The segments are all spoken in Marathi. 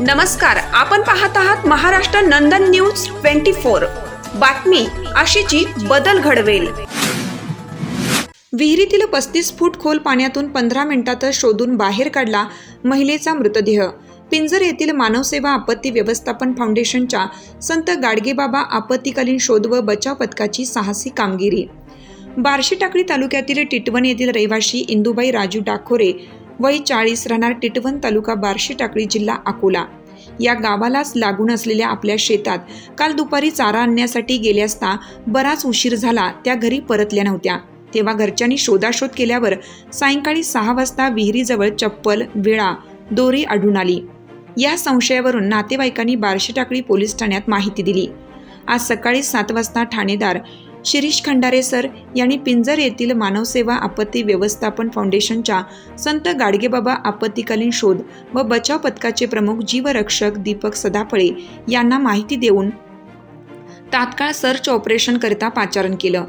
नमस्कार आपण पाहत आहात Maharashtra Nandan news twenty four. बातमी अशीची बदल घडवेल. विहिरीतील पस्तीस फूट खोल पाण्यातून पंधरा मिनिटातच शोधून बाहेर काढला महिलेचा मृतदेह. पिंजर येथील मानवसेवा आपत्ती व्यवस्थापन फाउंडेशनच्या संत गाडगेबाबा आपत्तीकालीन शोध व बचाव पथकाची साहसी कामगिरी. बार्शी टाकळी तालुक्यातील टिटवण येथील रहिवाशी इंदुबाई राजू डाखोरे वय चाळीस राहणार टिटवण तालुका बार्शी टाकळी जिल्हा अकोला. या गावालाच लागून असलेल्या आपल्या शेतात काल दुपारी चारा आणण्यासाठी गेले असता बराच उशीर झाला त्या घरी परतल्या नव्हत्या. तेव्हा घरच्यांनी शोधाशोध केल्यावर सायंकाळी सहा वाजता विहिरीजवळ चप्पल विळा दोरी आढळून आली. या संशयावरून नातेवाईकांनी बार्शी टाकळी पोलीस ठाण्यात माहिती दिली. आज सकाळी सात वाजता ठाणेदार शिरीष खंडारे सर यांनी पिंजर येथील मानवसेवा आपत्ती व्यवस्थापन फाउंडेशनच्या संत गाडगेबाबा आपत्तीकालीन शोध व बचाव पथकाचे प्रमुख जीवरक्षक दीपक सदाफळे यांना माहिती देऊन तात्काळ सर्च ऑपरेशनकरिता पाचारण केलं.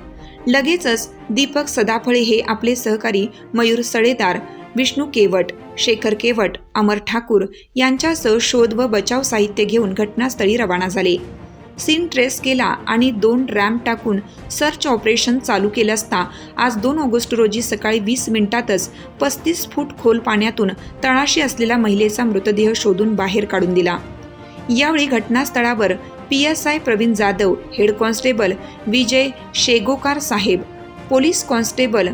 लगेचच दीपक सदाफळे हे आपले सहकारी मयूर सळेदार विष्णू केवट शेखर केवट अमर ठाकूर यांच्यासह शोध व बचाव साहित्य घेऊन घटनास्थळी रवाना झाले. सीन ट्रेस केला आणि दोन रॅम्प टाकून सर्च ऑपरेशन चालू केलं असता आज दोन ऑगस्ट रोजी सकाळी वीस मिनिटातच पस्तीस फूट खोल पाण्यातून तळाशी असलेला महिलेचा मृतदेह शोधून बाहेर काढून दिला. यावेळी घटनास्थळावर P S I Pravin Jadhav head constable Vijay Shegokar Saheb police constable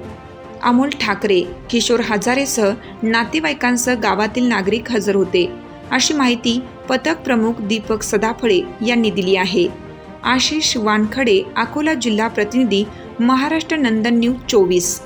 Amol Thackeray Kishor हजारेसह नातेवाईकांसह गावातील नागरिक हजर होते. अशी माहिती पथक प्रमुख दीपक सदाफळे यांनी दिली आहे. आशिष वानखडे अकोला जिल्हा प्रतिनिधी महाराष्ट्र नंदन न्यूज चोवीस.